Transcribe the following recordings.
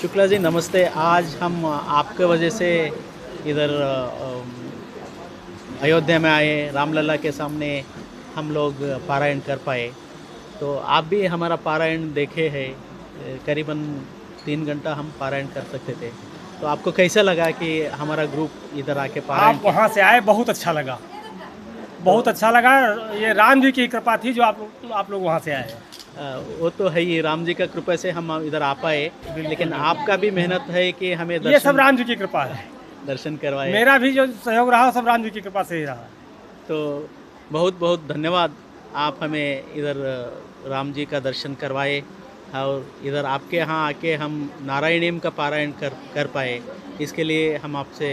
शुक्ला जी, नमस्ते। आज हम आपके वजह से इधर अयोध्या में आए, रामलला के सामने हम लोग पारायण कर पाए। तो आप भी हमारा पारायण देखे हैं। करीबन तीन घंटा हम पारायण कर सकते थे। तो आपको कैसा लगा कि हमारा ग्रुप इधर आके पारायण आप वहाँ से आए, बहुत अच्छा लगा। बहुत अच्छा लगा। ये राम जी की कृपा थी जो आप आप लोग वहाँ से आए। वो तो है ही राम जी का कृपा से हम इधर आ पाए लेकिन आपका भी मेहनत है कि हमें ये सब राम जी की कृपा है। दर्शन करवाए। मेरा भी जो सहयोग रहा सब राम जी की कृपा से ही रहा। तो बहुत बहुत धन्यवाद। आप हमें इधर राम जी का दर्शन करवाए और इधर आपके यहाँ आके हम नारायणीम का पारायण कर कर पाए। इसके लिए हम आपसे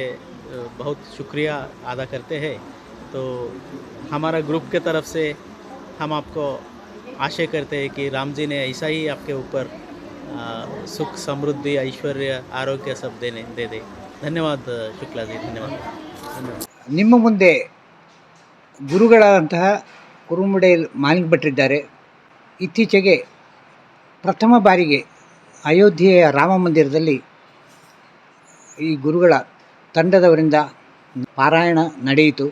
बहुत शुक्रिया अदा करते हैं। तो हमारा ग्रुप के तरफ से हम आपको आशय करते हैं कि राम जी ने ऐसा ही आपके ऊपर अ, सुख समृद्धि ऐश्वर्य आरोग्य सब देने दे दे धन्यवाद अ, शुक्ला जी धन्यवाद धन्यवाद ನಿಮ್ಮ ಮುಂದೆ ಗುರುಗಳಾದಂತಹ ಕುರುಮುಡೇಲ್ ಮಾಲಿಂಗ್ ಭಟ್ರಿದ್ದಾರೆ ಇತ್ತೀಚೆಗೆ ಪ್ರಥಮ ಬಾರಿಗೆ ಅಯೋಧ್ಯೆಯ ರಾಮ ಮಂದಿರದಲ್ಲಿ ಈ ಗುರುಗಳ ತಂಡದವರಿಂದ ಪಾರಾಯಣ ನಡೆಯಿತು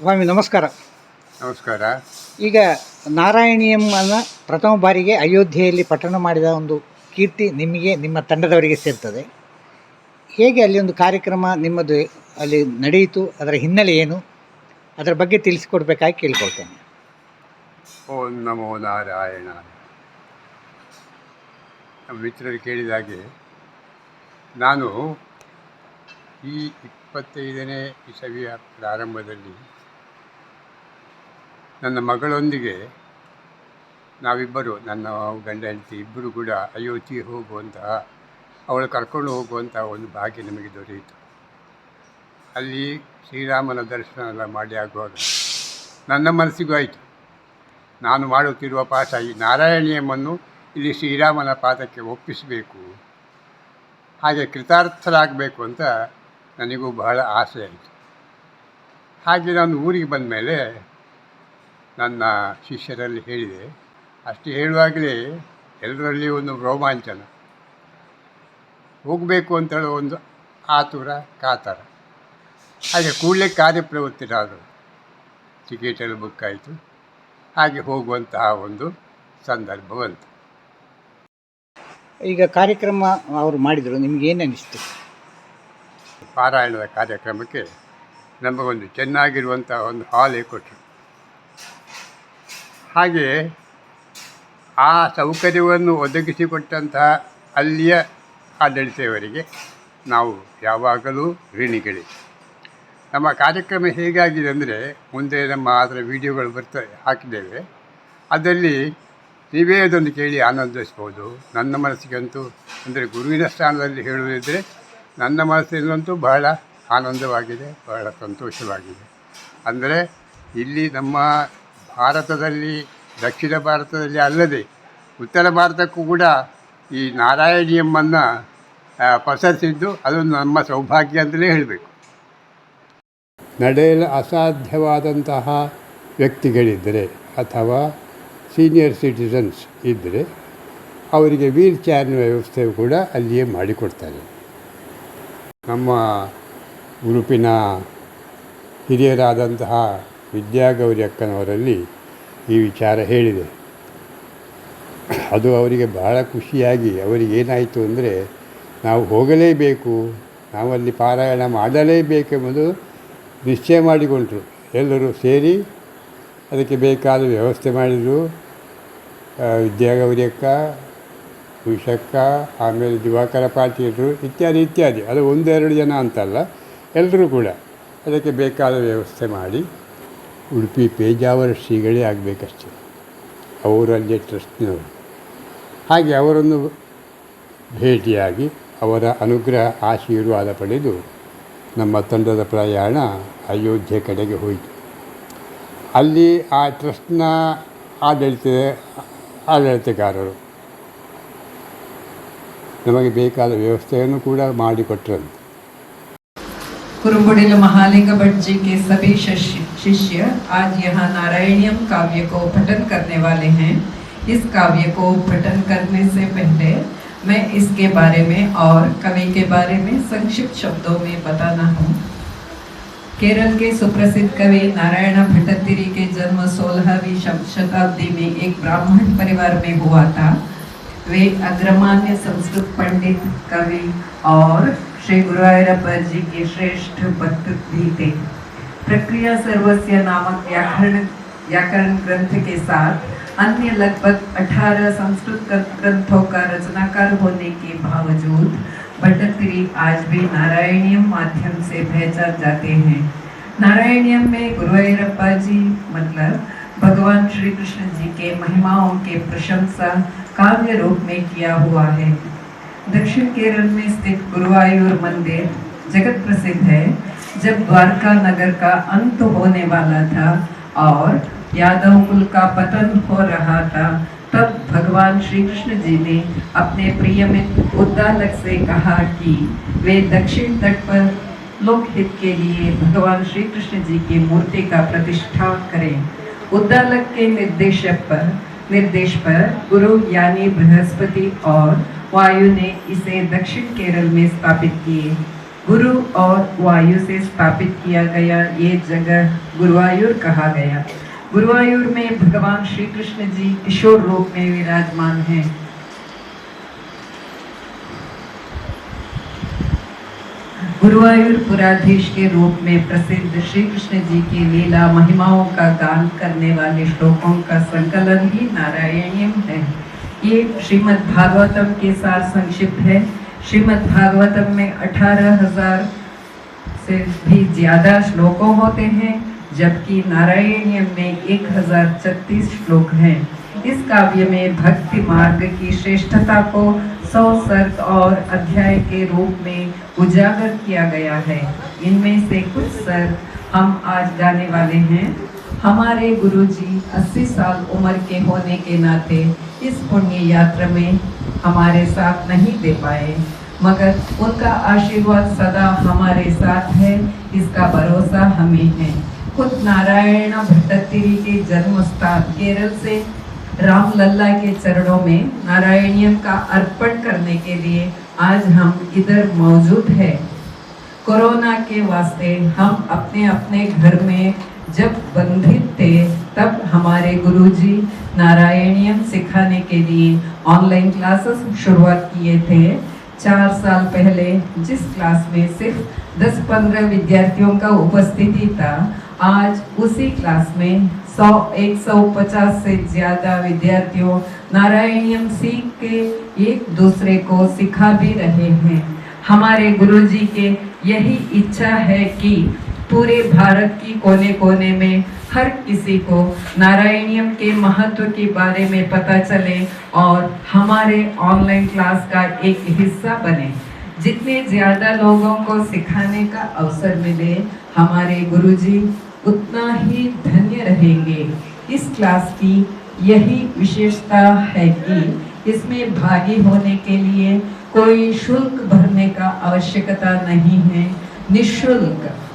ಸ್ವಾಮಿ ನಮಸ್ಕಾರ. ನಮಸ್ಕಾರ. ಈಗ ನಾರಾಯಣಿಯಮ್ಮನ ಪ್ರಥಮ ಬಾರಿಗೆ ಅಯೋಧ್ಯೆಯಲ್ಲಿ ಪಠಣ ಮಾಡಿದ ಒಂದು ಕೀರ್ತಿ ನಿಮಗೆ ನಿಮ್ಮ ತಂಡದವರಿಗೆ ಸೇರ್ತದೆ. ಹೇಗೆ ಅಲ್ಲಿ ಒಂದು ಕಾರ್ಯಕ್ರಮ ನಿಮ್ಮದು ಅಲ್ಲಿ ನಡೆಯಿತು ಅದರ ಹಿನ್ನೆಲೆ ಏನು? ಅದರ ಬಗ್ಗೆ ತಿಳಿಸಿಕೊಡ್ಬೇಕಾಗಿ ಕೇಳ್ಕೊಳ್ತೇನೆ. ಓಂ ನಮೋ ನಾರಾಯಣ. ನಮ್ಮ ಮಿತ್ರರು ಕೇಳಿದ ಹಾಗೆ ನಾನು ಈ ಇಪ್ಪತ್ತೈದನೇ ಇಸವಿಯ ಪ್ರಾರಂಭದಲ್ಲಿ ನನ್ನ ಮಗಳೊಂದಿಗೆ ನಾವಿಬ್ಬರು, ನನ್ನ ಗಂಡ, ಹೆಂಡತಿ ಇಬ್ಬರು ಕೂಡ ಅಯೋಧ್ಯೆ ಹೋಗುವಂತಹ, ಅವಳು ಕರ್ಕೊಂಡು ಹೋಗುವಂತಹ ಒಂದು ಭಾಗ್ಯ ನಮಗೆ ದೊರೆಯಿತು. ಅಲ್ಲಿ ಶ್ರೀರಾಮನ ದರ್ಶನ ಎಲ್ಲ ಮಾಡಿ ಆಗುವಾಗ ನನ್ನ ಮನಸ್ಸಿಗೂ ಆಯಿತು. ನಾನು ಮಾಡುತ್ತಿರುವ ಪಾಠ ಈ ನಾರಾಯಣಿಯಮ್ಮನ್ನು ಇಲ್ಲಿ ಶ್ರೀರಾಮನ ಪಾದಕ್ಕೆ ಒಪ್ಪಿಸಬೇಕು. ಹಾಗೆ ಕೃತಾರ್ಥರಾಗಬೇಕು ಅಂತ ನನಗೂ ಬಹಳ ಆಸೆ ಆಯಿತು. ಹಾಗೆ ನಾನು ಊರಿಗೆ ಬಂದ ಮೇಲೆ ನನ್ನ ಶಿಷ್ಯರಲ್ಲಿ ಹೇಳಿದೆ ಅಷ್ಟು ಹೇಳುವಾಗಲೇ ಎಲ್ಲರಲ್ಲಿ ಒಂದು ರೋಮಾಂಚನ. ಹೋಗಬೇಕು ಅಂತ ಹೇಳೋ ಒಂದು ಆತುರ ಕಾತರ. ಹಾಗೆ ಕೂಡಲೇ ಕಾರ್ಯಪ್ರವೃತ್ತಿರಾದರು ಟಿಕೆಟ್ ಎಲ್ಲ ಬುಕ್ ಆಯಿತು. ಹಾಗೆ ಹೋಗುವಂತಹ ಒಂದು ಸಂದರ್ಭ ಬಂತು. ಈಗ ಕಾರ್ಯಕ್ರಮ ಅವರು ಮಾಡಿದರು ನಿಮಗೇನು ಏನು ಅನಿಸ್ತು ಪಾರಾಯಣದ ಕಾರ್ಯಕ್ರಮಕ್ಕೆ ನಮಗೊಂದು ಚೆನ್ನಾಗಿರುವಂಥ ಒಂದು ಹಾಲೇ ಕೊಟ್ಟರು. ಹಾಗೆ ಆ ಸೌಕರ್ಯವನ್ನು ಒದಗಿಸಿಕೊಟ್ಟಂತಹ ಅಲ್ಲಿಯ ಆಡಳಿತವರಿಗೆ ನಾವು ಯಾವಾಗಲೂ ಋಣಿಗಳಿ. ನಮ್ಮ ಕಾರ್ಯಕ್ರಮ ಹೇಗಾಗಿದೆ ಅಂದರೆ ಮುಂದೆ ನಮ್ಮ ಅದರ ವಿಡಿಯೋಗಳು ಬರ್ತಾ ಹಾಕಿದ್ದೇವೆ. ಅದರಲ್ಲಿ ನೀವೇ ಅದೊಂದು ಕೇಳಿ ಆನಂದಿಸ್ಬೋದು ನನ್ನ ಮನಸ್ಸಿಗಂತೂ ಅಂದರೆ ಗುರುವಿನ ಸ್ಥಾನದಲ್ಲಿ ಹೇಳುವುದಿದ್ದರೆ ನನ್ನ ಮನಸ್ಸಿನಲ್ಲಂತೂ ಬಹಳ ಆನಂದವಾಗಿದೆ, ಬಹಳ ಸಂತೋಷವಾಗಿದೆ. ಅಂದರೆ ಇಲ್ಲಿ ನಮ್ಮ ಭಾರತದಲ್ಲಿ, ದಕ್ಷಿಣ ಭಾರತದಲ್ಲಿ ಅಲ್ಲದೆ ಉತ್ತರ ಭಾರತಕ್ಕೂ ಕೂಡ ಈ ನಾರಾಯಣಿಯಮ್ಮನ್ನು ಪಸರಿಸಿದ್ದು ಅದು ನಮ್ಮ ಸೌಭಾಗ್ಯ ಅಂತಲೇ ಹೇಳಬೇಕು. ನಡೆಯಲು ಅಸಾಧ್ಯವಾದಂತಹ ವ್ಯಕ್ತಿಗಳಿದ್ದರೆ ಅಥವಾ ಸೀನಿಯರ್ ಸಿಟಿಸನ್ಸ್ ಇದ್ದರೆ ಅವರಿಗೆ ವೀಲ್ ಚೇರ್ನ ವ್ಯವಸ್ಥೆ ಕೂಡ ಅಲ್ಲಿಯೇ ಮಾಡಿಕೊಡ್ತಾರೆ. ನಮ್ಮ ಗ್ರೂಪಿನ ಹಿರಿಯರಾದಂತಹ ವಿದ್ಯಾಗೌರಿ ಅಕ್ಕನವರಲ್ಲಿ ಈ ವಿಚಾರ ಹೇಳಿದೆ. ಅದು ಅವರಿಗೆ ಬಹಳ ಖುಷಿಯಾಗಿ ಅವರಿಗೆ ಏನಾಯಿತು ಅಂದರೆ ನಾವು ಹೋಗಲೇಬೇಕು ನಾವಲ್ಲಿ ಪಾರಾಯಣ ಮಾಡಲೇಬೇಕೆಂಬುದು ನಿಶ್ಚಯ ಮಾಡಿಕೊಂಡರು. ಎಲ್ಲರೂ ಸೇರಿ ಅದಕ್ಕೆ ಬೇಕಾದ ವ್ಯವಸ್ಥೆ ಮಾಡಿದರು. ವಿದ್ಯಾಗೌರಿ ಅಕ್ಕ ಉಷಕ್ಕ ಆಮೇಲೆ ದಿವಾಕರ ಪಾಟೀಲರು ಇತ್ಯಾದಿ ಇತ್ಯಾದಿ. ಅದು ಒಂದೆರಡು ಜನ ಅಂತಲ್ಲ ಎಲ್ಲರೂ ಕೂಡ ಅದಕ್ಕೆ ಬೇಕಾದ ವ್ಯವಸ್ಥೆ ಮಾಡಿ ಉಡುಪಿ ಪೇಜಾವರ ಶ್ರೀಗಳೇ ಆಗಬೇಕಷ್ಟೆ. ಅವರು ಅಲ್ಲೇ ಟ್ರಸ್ಟ್ನವರು. ಹಾಗೆ ಅವರನ್ನು ಭೇಟಿಯಾಗಿ ಅವರ ಅನುಗ್ರಹ ಆಶೀರ್ವಾದ ಪಡೆದು ನಮ್ಮ ತಂಡದ ಪ್ರಯಾಣ ಅಯೋಧ್ಯೆ ಕಡೆಗೆ ಹೋಯಿತು. ಅಲ್ಲಿ ಆ ಟ್ರಸ್ಟ್ನ ಆಡಳಿತ, ಆಡಳಿತಗಾರರು ನಮಗೆ ಬೇಕಾದ ವ್ಯವಸ್ಥೆಯನ್ನು ಕೂಡ ಮಾಡಿಕೊಟ್ರಂತೆ. कुरुम्बुडिल महालिंग भट्ट जी के सभी शिष्य शिष्य आज यहाँ नारायणियम काव्य को पठन करने वाले हैं। इस काव्य को पठन करने से पहले मैं इसके बारे में और कवि के बारे में संक्षिप्त शब्दों में बताना हूँ। केरल के सुप्रसिद्ध कवि नारायण भट्टतिरी के जन्म सोलहवीं शताब्दी में एक ब्राह्मण परिवार में हुआ था। वे अग्रमान्य संस्कृत पंडित, कवि और श्री गुरुवायूरप्पा जी के श्रेष्ठ थे प्रक्रिया सर्वस्व नामक व्याकरण व्याकरण ग्रंथ के साथ अन्य लगभग 18 संस्कृत ग्रंथों का रचनाकार होने के बावजूद भट्टतिरी आज भी नारायणियम माध्यम से पहचान जाते हैं। नारायणियम में गुरुवायूरप्पा जी मतलब भगवान श्री कृष्ण जी के महिमाओं के प्रशंसा काव्य रूप में किया हुआ है। दक्षिण केरल में स्थित गुरुवायूर मंदिर जगत प्रसिद्ध है। जब द्वारका नगर का अंत होने वाला था और यादव कुल का पतन हो रहा था, तब भगवान श्री कृष्ण जी ने अपने प्रिय मित्र उद्दालक से कहा कि वे दक्षिण तट पर लोकहित के लिए भगवान श्री कृष्ण जी की मूर्ति का प्रतिष्ठा करें। उद्दालक के निर्देश पर निर्देश पर गुरु यानी बृहस्पति और वायु ने इसे दक्षिण केरल में स्थापित किए। गुरु और वायु से स्थापित किया गया ये जगह गुरुवायूर कहा गया। गुरुवायूर में भगवान श्री कृष्ण जी किशोर रूप में विराजमान हैं। गुरुवायूर पुराधीश के रूप में प्रसिद्ध श्री कृष्ण जी की लीला महिमाओं का गान करने वाले श्लोकों का संकलन ही नारायणीयम है। ये श्रीमद् भागवतम के सार संक्षिप्त है। श्रीमद् भागवतम में अठारह हज़ार से भी ज़्यादा श्लोकों होते हैं, जबकि नारायणीयम में एक हज़ार छत्तीस श्लोक हैं। इस काव्य में भक्ति मार्ग की श्रेष्ठता को सौ सर्ग और अध्याय के रूप में उजागर किया गया है। इनमें से कुछ सर्ग हम आज गाने वाले हैं। हमारे गुरुजी 80 साल उम्र के होने के नाते इस पुण्य यात्रा में हमारे साथ नहीं दे पाए। मगर उनका आशीर्वाद सदा हमारे साथ है, इसका भरोसा हमें है। खुद नारायण भट्टतिरी के जन्म स्थान केरल से राम लल्ला के चरणों में नारायणियम का अर्पण करने के लिए आज हम इधर मौजूद हैं। कोरोना के वास्ते हम अपने अपने घर में जब बंधित थे, तब हमारे गुरुजी नारायणियम सिखाने के लिए ऑनलाइन क्लासेस शुरुआत किए थे। चार साल पहले जिस क्लास में सिर्फ़ 10-15 विद्यार्थियों का उपस्थिति था, आज उसी क्लास में 100 150 से ज़्यादा विद्यार्थियों नारायणियम सीख के एक दूसरे को सिखा भी रहे हैं। हमारे गुरुजी के यही इच्छा है कि पूरे भारत की कोने कोने में हर किसी को नारायणियम के महत्व के बारे में पता चले और हमारे ऑनलाइन क्लास का एक हिस्सा बने। जितने ज़्यादा लोगों को सिखाने का अवसर मिले, हमारे गुरुजी उतना ही धन्य रहेंगे। इस क्लास की यही विशेषता है कि इसमें भागी होने के लिए कोई शुल्क भरने का आवश्यकता नहीं है। निशुल्क।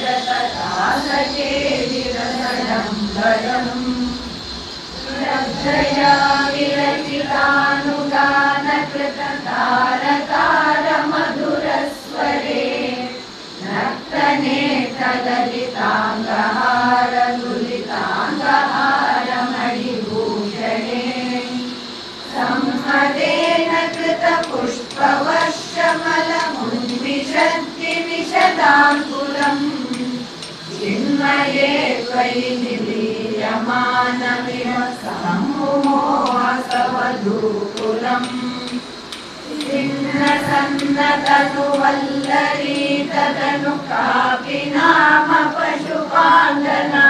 जत तालके विरमलं वरम् सुरभया विरचितानुदानकृततालतारमधुरस्वरे नर्तने तदलिताङ्गः। శరదాంకురం చిన్మయే వై నిలీయమానమివ సంమోహసవధూకులం చిన్న సన్నతనువల్లరీ తదను కాపి నామ పశుపాలనా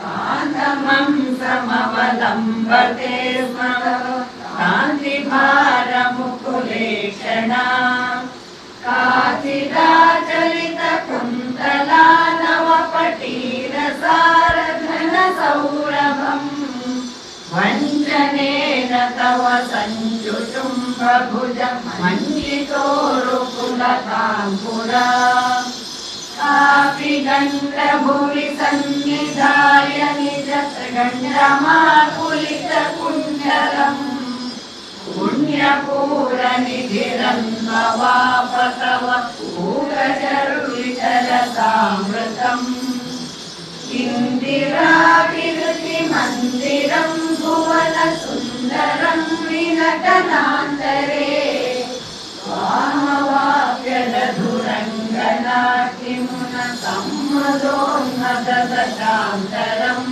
కాంతమం సమవలంబతే స్మ. కాంతిభారముకులేషణా स्म कान्तिभारमुकुलेशना काचिदाचलितकुन्तलानवपटीरसारधनसौरभम् वञ्चनेन तव सञ्जुचुम्बभुज मञ्जितोरुकुलकाङ्कुरा कापि गण्डभुवि सन्निधाय निज गण्डमाकुलितकुण्डलम् पुण्यपूरनिधिरन्मवापतव पूगचरुविचरसामृतम् इन्दिराविरुतिमन्दिरं भुवनसुन्दरं विनटनान्तरे वामवाप्यदधुरङ्गनाट्यमुन सम्मदोन्नदशान्तरम्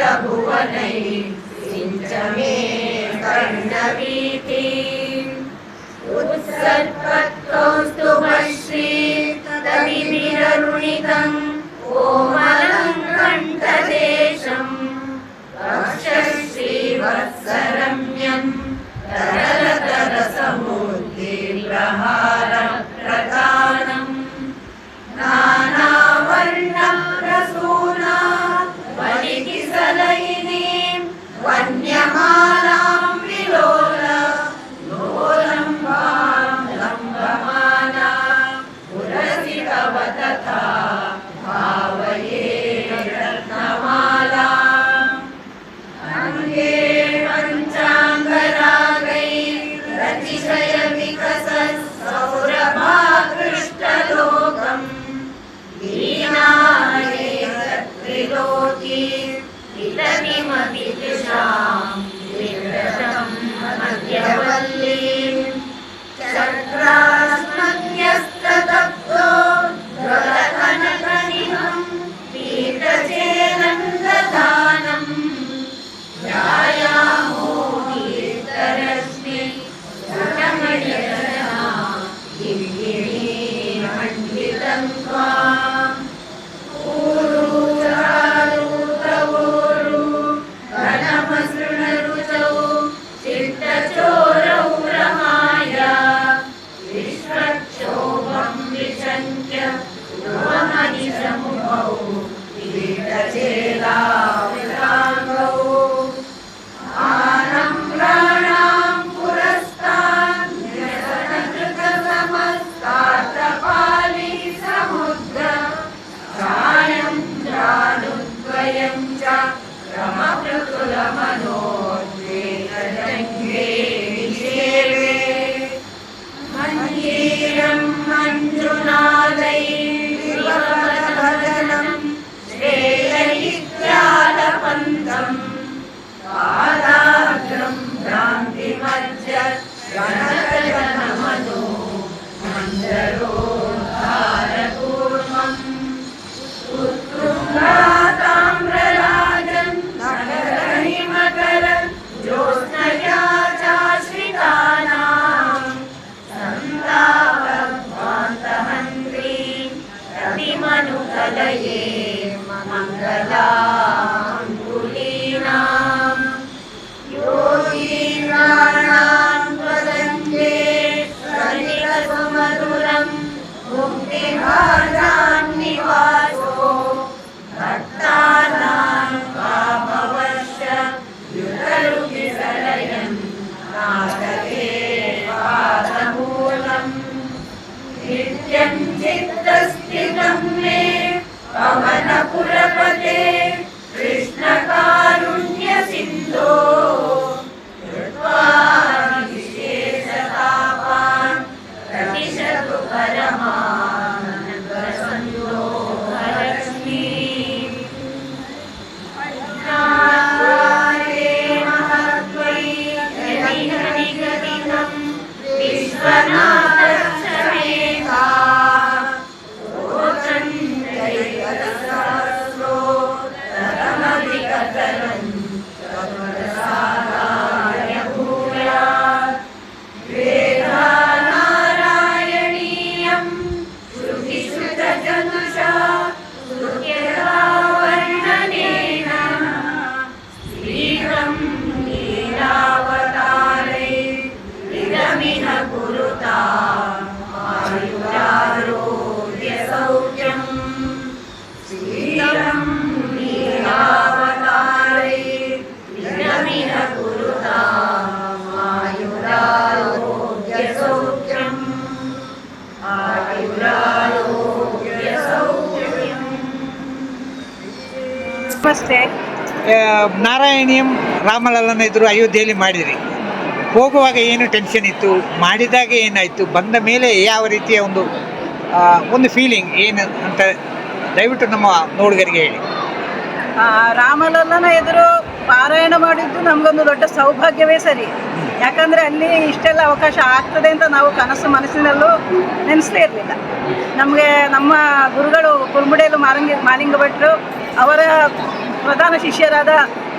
प्रभुवनैः सिञ्च मे कर्णवीति। च मेन्नवीतिकल्पत्व श्रीभिरुणितं कोमलङ्कण्ठदेशम् कण्ठदेशम्। जलसमो देव ನಾರಾಯಣಿಯಂ ರಾಮಲಲ್ಲನ ಎದುರು ಅಯೋಧ್ಯೆಯಲ್ಲಿ ಮಾಡಿದ್ರಿ. ಹೋಗುವಾಗ ಏನು ಟೆನ್ಷನ್ ಇತ್ತು? ಮಾಡಿದಾಗ ಏನಾಯಿತು? ಬಂದ ಮೇಲೆ ಯಾವ ರೀತಿಯ ಒಂದು ಒಂದು ಫೀಲಿಂಗ್ ಏನು ಅಂತ ದಯವಿಟ್ಟು ನಮ್ಮ ನೋಡುಗರಿಗೆ ಹೇಳಿ. ರಾಮಲಲ್ಲನ ಎದುರು ಪಾರಾಯಣ ಮಾಡಿದ್ದು ನಮಗೊಂದು ದೊಡ್ಡ ಸೌಭಾಗ್ಯವೇ ಸರಿ. ಯಾಕಂದರೆ ಅಲ್ಲಿ ಇಷ್ಟೆಲ್ಲ ಅವಕಾಶ ಆಗ್ತದೆ ಅಂತ ನಾವು ಕನಸು ಮನಸ್ಸಿನಲ್ಲೂ ನೆನೆಸಲೇ ಇರಲಿಲ್ಲ. ನಮಗೆ ನಮ್ಮ ಗುರುಗಳು ಕುರ್ಮುಡೇಲು ಮಾರಂಗಿ ಮಾಲಿಂಗ ಭಟ್ರು ಅವರ ಪ್ರಧಾನ ಶಿಷ್ಯರಾದ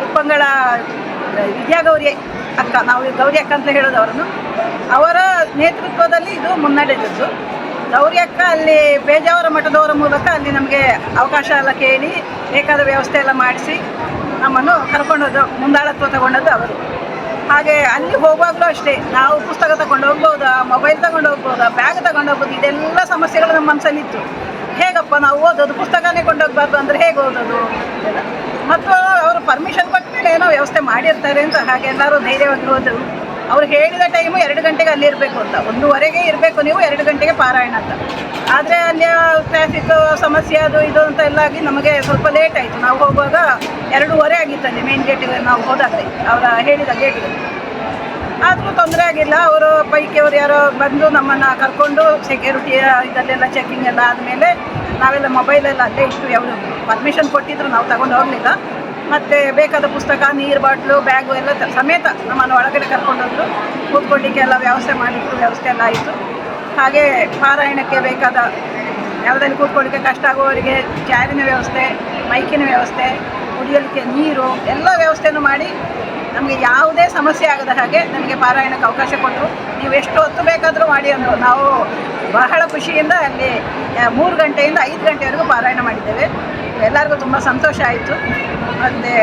ಉಪ್ಪಂಗಳ ವಿದ್ಯಾಗೌರಿ ಅಕ್ಕ, ನಾವು ಗೌರಿ ಅಕ್ಕ ಅಂತ ಹೇಳೋದು ಅವರನ್ನು ಅವರ ನೇತೃತ್ವದಲ್ಲಿ ಇದು ಮುನ್ನಡೆದದ್ದು. ಗೌರಿ ಅಕ್ಕ ಅಲ್ಲಿ ಬೇಜಾವರ ಮಠದವರ ಮೂಲಕ ಅಲ್ಲಿ ನಮಗೆ ಅವಕಾಶ ಎಲ್ಲ ಕೇಳಿ, ಬೇಕಾದ ವ್ಯವಸ್ಥೆ ಎಲ್ಲ ಮಾಡಿಸಿ ನಮ್ಮನ್ನು ಕರ್ಕೊಂಡೋದು ಮುಂದಾಳತ್ವ ತಗೊಂಡದ್ದು ಅವರು. ಹಾಗೆ ಅಲ್ಲಿ ಹೋಗುವಾಗಲೂ ಅಷ್ಟೇ, ನಾವು ಪುಸ್ತಕ ತಗೊಂಡು ಹೋಗ್ಬೋದಾ ಮೊಬೈಲ್ ತಗೊಂಡು ಹೋಗ್ಬೋದಾ ಬ್ಯಾಗ್ ತಗೊಂಡು ಹೋಗ್ಬೋದು, ಇದೆಲ್ಲ ಸಮಸ್ಯೆಗಳು ನಮ್ಮ ಮನಸ್ಸಲ್ಲಿತ್ತು. ಹೇಗಪ್ಪ ನಾವು ಓದೋದು, ಪುಸ್ತಕನೇ ಕೊಂಡೋಗ್ಬಾರ್ದು ಅಂದರೆ ಹೇಗೆ ಓದೋದು ಮತ್ತು ಅವರು ಪರ್ಮಿಷನ್ ಕೊಟ್ಟ ಮೇಲೆ ಏನೋ ವ್ಯವಸ್ಥೆ ಮಾಡಿರ್ತಾರೆ ಅಂತ ಹಾಗೆ ಎಲ್ಲರೂ ಧೈರ್ಯವಾಗಿ ಓದೋದು ಅವ್ರು ಹೇಳಿದ ಟೈಮು ಎರಡು ಗಂಟೆಗೆ ಅಲ್ಲಿ ಇರಬೇಕು ಅಂತ. ಒಂದೂವರೆಗೆ ಇರಬೇಕು ನೀವು, ಎರಡು ಗಂಟೆಗೆ ಪಾರಾಯಣ ಅಂತ. ಆದರೆ ಅಲ್ಲಿ ಟ್ರಾಫಿಕ್ ಸಮಸ್ಯೆ ಅದು ಇದು ಅಂತ ಎಲ್ಲ ಆಗಿ ನಮಗೆ ಸ್ವಲ್ಪ ಲೇಟ್ ಆಯಿತು. ನಾವು ಹೋಗುವಾಗ ಎರಡೂವರೆ ಆಗಿತ್ತು ಅಲ್ಲಿ ಮೇನ್ ಗೇಟಿಗೆ ನಾವು ಹೋದಾಗಲೇ ಅವರ ಹೇಳಿದ ಗೇಟಿಗೆ ಆದರೂ ತೊಂದರೆ ಆಗಿಲ್ಲ. ಅವರು ಪೈಕಿಯವರು ಯಾರೋ ಬಂದು ನಮ್ಮನ್ನು ಕರ್ಕೊಂಡು ಸೆಕ್ಯೂರಿಟಿ ಇದಲ್ಲೆಲ್ಲ ಚೆಕಿಂಗ್ ಎಲ್ಲ ಆದಮೇಲೆ ನಾವೆಲ್ಲ ಮೊಬೈಲೆಲ್ಲ ಅಲ್ಲೇ ಇಷ್ಟು ಯಾವುದು ಪರ್ಮಿಷನ್ ಕೊಟ್ಟಿದ್ರು ನಾವು ತಗೊಂಡು ಹೋಗಲಿಲ್ಲ. ಮತ್ತು ಬೇಕಾದ ಪುಸ್ತಕ, ನೀರು ಬಾಟ್ಲು ಬ್ಯಾಗು ಎಲ್ಲ ಸಮೇತ ನಮ್ಮನ್ನು ಒಳಗಡೆ ಕರ್ಕೊಂಡೋದ್ರು ಕೂತ್ಕೊಳ್ಳಿಕ್ಕೆ ಎಲ್ಲ ವ್ಯವಸ್ಥೆ ಮಾಡಿದ್ರು, ವ್ಯವಸ್ಥೆ ಎಲ್ಲ ಆಯಿತು. ಹಾಗೆ ಪಾರಾಯಣಕ್ಕೆ ಬೇಕಾದ ಯಾವುದಲ್ಲಿ ಕೂತ್ಕೊಳ್ಳಿಕ್ಕೆ ಕಷ್ಟ ಆಗುವವರಿಗೆ ಚಾರಿನ ವ್ಯವಸ್ಥೆ, ಮೈಕಿನ ವ್ಯವಸ್ಥೆ, ಕುಡಿಯಲಿಕ್ಕೆ ನೀರು, ಎಲ್ಲ ವ್ಯವಸ್ಥೆನೂ ಮಾಡಿ ನಮಗೆ ಯಾವುದೇ ಸಮಸ್ಯೆ ಆಗದ ಹಾಗೆ ನಮಗೆ ಪಾರಾಯಣಕ್ಕೆ ಅವಕಾಶ ಕೊಟ್ಟರು. ನೀವು ಎಷ್ಟು ಹೊತ್ತು ಬೇಕಾದರೂ ಮಾಡಿ ಅಂದರು. ನಾವು ಬಹಳ ಖುಷಿಯಿಂದ ಅಲ್ಲಿ ಮೂರು ಗಂಟೆಯಿಂದ ಐದು ಗಂಟೆವರೆಗೂ ಪಾರಾಯಣ ಮಾಡಿದ್ದೇವೆ. ಎಲ್ಲರಿಗೂ ತುಂಬ ಸಂತೋಷ ಆಯಿತು. ಮತ್ತು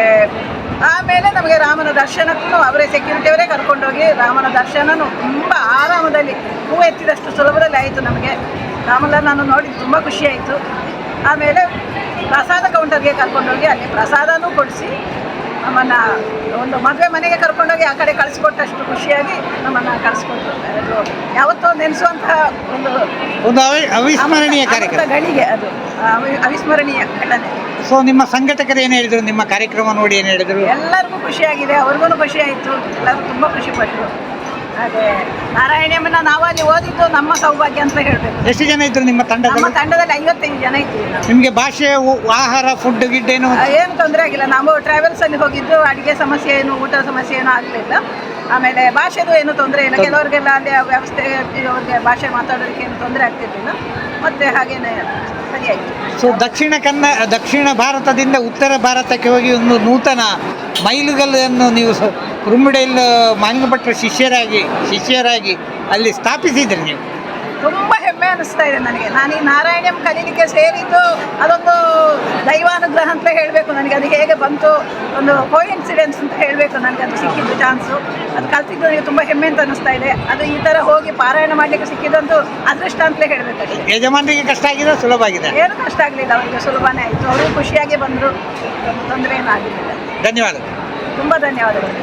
ಆಮೇಲೆ ನಮಗೆ ರಾಮನ ದರ್ಶನಕ್ಕೂ ಅವರೇ ಸೆಕ್ಯೂರಿಟಿಯವರೇ ಕರ್ಕೊಂಡೋಗಿ ರಾಮನ ದರ್ಶನವೂ ತುಂಬ ಆರಾಮದಲ್ಲಿ ಹೂ ಎತ್ತಿದಷ್ಟು ಸುಲಭದಲ್ಲಿ ಆಯಿತು ನಮಗೆ. ರಾಮನ ನಾನು ನೋಡಿ ತುಂಬ ಖುಷಿಯಾಯಿತು ಆಮೇಲೆ ಪ್ರಸಾದ ಕೌಂಟರ್ಗೆ ಕರ್ಕೊಂಡೋಗಿ ಅಲ್ಲಿ ಪ್ರಸಾದನೂ ಕೊಡಿಸಿ ನಮ್ಮನ್ನು ಒಂದು ಮದುವೆ ಮನೆಗೆ ಕರ್ಕೊಂಡೋಗಿ ಆ ಕಡೆ ಕಳಿಸ್ಕೊಟ್ಟಷ್ಟು ಖುಷಿಯಾಗಿ ನಮ್ಮನ್ನು ಕಳಿಸ್ಕೊಟ್ಟು ಅದು ಯಾವತ್ತೋ ನೆನೆಸುವಂತಹ ಒಂದು ಒಂದು ಅವಿ ಅವಿಸ್ಮರಣೀಯ ಕಾರ್ಯಕ್ರಮ. ಗಳಿಗೆ ಅದು. ಅವಿ- ಅವಿಸ್ಮರಣೀಯ ಘಟನೆ. ಸೊ ನಿಮ್ಮ ಸಂಘಟಕರು ಏನು ಹೇಳಿದರು? ನಿಮ್ಮ ಕಾರ್ಯಕ್ರಮ ನೋಡಿ ಏನು ಹೇಳಿದರು? ಎಲ್ಲರಿಗೂ ಖುಷಿಯಾಗಿದೆ ಅವ್ರಿಗೂ ಖುಷಿ ಆಯಿತು ಎಲ್ಲರೂ ತುಂಬ ಖುಷಿ ಪಟ್ಟರು ಹಾಗೆ ನಾರಾಯಣಿಯಮ್ಮನ ನಾವು ಅಲ್ಲಿ ಓದಿದ್ದು ನಮ್ಮ ಸೌಭಾಗ್ಯ ಅಂತ ಹೇಳ್ಬೇಕು. ಎಷ್ಟು ಜನ ಇದ್ರು ನಿಮ್ಮ ನಮ್ಮ ತಂಡದಲ್ಲಿ ತಂಡದಲ್ಲಿ ಐವತ್ತೈದು ಜನ ಇದ್ದೀವಿ ನಾವು. ನಿಮಗೆ ಭಾಷೆ ಆಹಾರ ಫುಡ್ ಗಿಡ್ ಏನು? ಆ, ಏನು ತೊಂದರೆ ಆಗಿಲ್ಲ. ನಾವು ಟ್ರಾವೆಲ್ಸ್ ಅಲ್ಲಿ ಹೋಗಿದ್ದು ಅಡಿಗೆ ಸಮಸ್ಯೆ ಏನು ಊಟ ಸಮಸ್ಯೆ ಏನು ಆಗಲಿಲ್ಲ. ಆಮೇಲೆ ಭಾಷೆದು ಏನು ತೊಂದರೆ ಇಲ್ಲ. ಕೆಲವರಿಗೆಲ್ಲ ಅಲ್ಲಿ ಆ ವ್ಯವಸ್ಥೆ ಇರೋರಿಗೆ ಭಾಷೆ ಮಾತಾಡೋದಕ್ಕೆ ಏನು ತೊಂದರೆ ಆಗ್ತಿರ್ಲಿಲ್ಲ. ಮತ್ತೆ ಹಾಗೇನೆ. ಸೊ ದಕ್ಷಿಣ ಕನ್ನಡ ದಕ್ಷಿಣ ಭಾರತದಿಂದ ಉತ್ತರ ಭಾರತಕ್ಕೆ ಹೋಗಿ ಒಂದು ನೂತನ ಮೈಲುಗಲ್ಲನ್ನು ನೀವು ರುಂಬಡೆಯಲ್ಲಿ ಮಾಲಿಂಗಭಟ್ರ ಶಿಷ್ಯರಾಗಿ ಶಿಷ್ಯರಾಗಿ ಅಲ್ಲಿ ಸ್ಥಾಪಿಸಿದ್ರಿ ನೀವು. ತುಂಬ ಹೆಮ್ಮೆ ಅನಿಸ್ತಾ ಇದೆ ನನಗೆ. ನಾನು ಈ ನಾರಾಯಣ್ಯಂ ಕಲೀಲಿಕ್ಕೆ ಸೇರಿದ್ದು ಅದೊಂದು ದೈವಾನುಗ್ರಹ ಅಂತ ಹೇಳಬೇಕು ನನಗೆ. ಅದು ಹೇಗೆ ಬಂತು ಒಂದು ಕೋ ಇನ್ಸಿಡೆನ್ಸ್ ಅಂತ ಹೇಳಬೇಕು ನನಗೆ. ಅದು ಸಿಕ್ಕಿದ್ದು ಚಾನ್ಸು ಅದು ಕಲ್ತಿದ್ದು ನನಗೆ ತುಂಬ ಹೆಮ್ಮೆ ಅಂತ ಅನಿಸ್ತಾ ಇದೆ. ಅದು ಈ ಥರ ಹೋಗಿ ಪಾರಾಯಣ ಮಾಡಲಿಕ್ಕೆ ಸಿಕ್ಕಿದಂತೂ ಅದೃಷ್ಟ ಅಂತಲೇ ಹೇಳಬೇಕು ಯಜಮಾನರಿಗೆ ಕಷ್ಟ ಆಗಿದೆ ಸುಲಭ ಆಗಿದೆ? ಏನು ಕಷ್ಟ ಆಗಲಿಲ್ಲ ಅವರಿಗೆ ಸುಲಭನೇ ಆಯಿತು. ಅವರು ಖುಷಿಯಾಗಿ ಬಂದರು. ತೊಂದರೆ ಏನಾಗಲಿಲ್ಲ ಧನ್ಯವಾದ ತುಂಬ ಧನ್ಯವಾದಗಳು.